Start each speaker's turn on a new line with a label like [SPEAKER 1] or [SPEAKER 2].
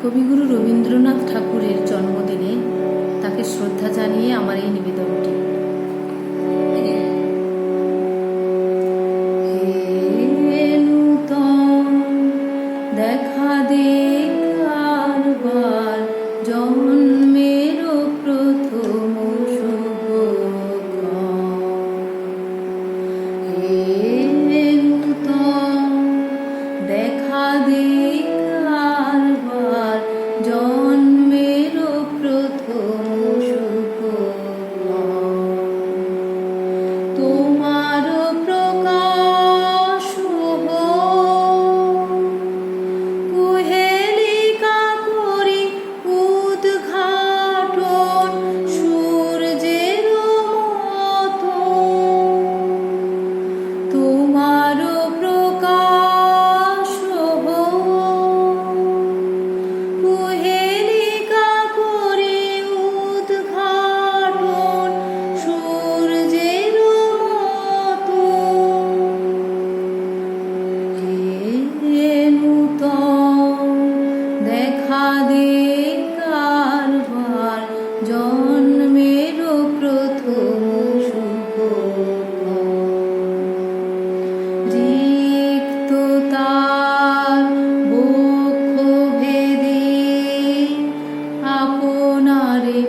[SPEAKER 1] কবিগুরু রবীন্দ্রনাথ ঠাকুরের জন্মদিনে তাকে শ্রদ্ধা জানিয়ে আমার এই নিবেদনটি। দেখা দে কারবার জন্মের প্রথম Yo কাঁদে কারবার জন্মের প্রথম রিক্ত তার বক্ষ ভেদে আপনারে